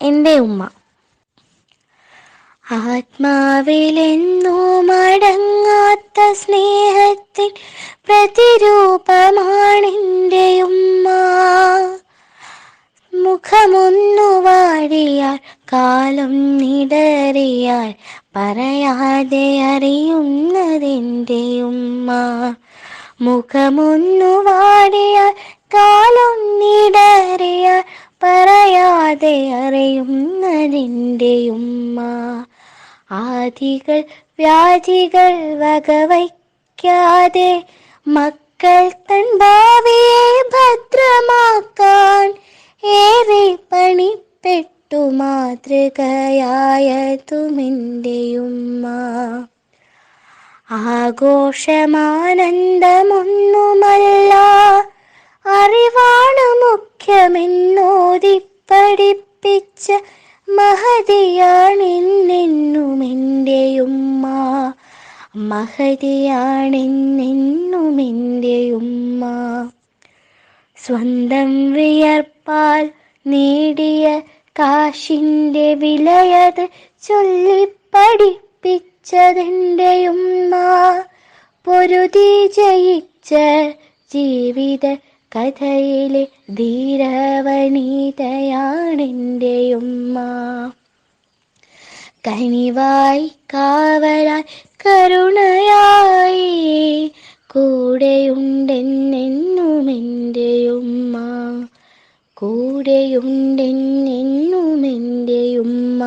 എന്റെ ഉമ്മ. ആത്മാവിലെന്നോ മടങ്ങാത്ത സ്നേഹത്തിൻ പ്രതിരൂപമാണെന്റെ ഉമ്മ. മുഖമൊന്നു വാടിയാൽ കാലം നിടറിയാൽ പറയാതെ അറിയുന്നതെന്റെ ഉമ്മ. മുഖമൊന്നു വാടിയാൽ പറയാതെ അറിയുന്നതിന്റെ ഉമ്മ ആദികൾ വ്യാധികൾ വകവയ്ക്കാതെ മക്കൾ തൻ ഭാവിയെ ഭദ്രമാക്കാൻ ഏറെ പണിപ്പെട്ടു മാതൃകയായ ഉമ്മ ആഘോഷമാനന്ദമൊന്നുമല്ല അറിവാണ് മുഖ്യമെന്നോതി പഠിപ്പിച്ച മഹതിയാണെന്നെന്നും എന്റെ ഉമ്മ മഹതിയാണെന്നെന്നും എന്റെ ഉമ്മ സ്വന്തം വിയർപ്പാൽ നേടിയ കാശിന്റെ വിലയത് ചൊല്ലിപ്പഠിപ്പിച്ചതെന്റെ ഉമ്മ പൊരുതി ജയിച്ച ജീവിത കഥയിലെ ധീരവനിതയാണെന്റെ ഉമ്മ കനിവായി കാവലായി കരുണയായി കൂടെയുണ്ടെന്നെന്നും എന്റെ ഉമ്മ കൂടെയുണ്ടെന്നെന്നും എന്റെ ഉമ്മ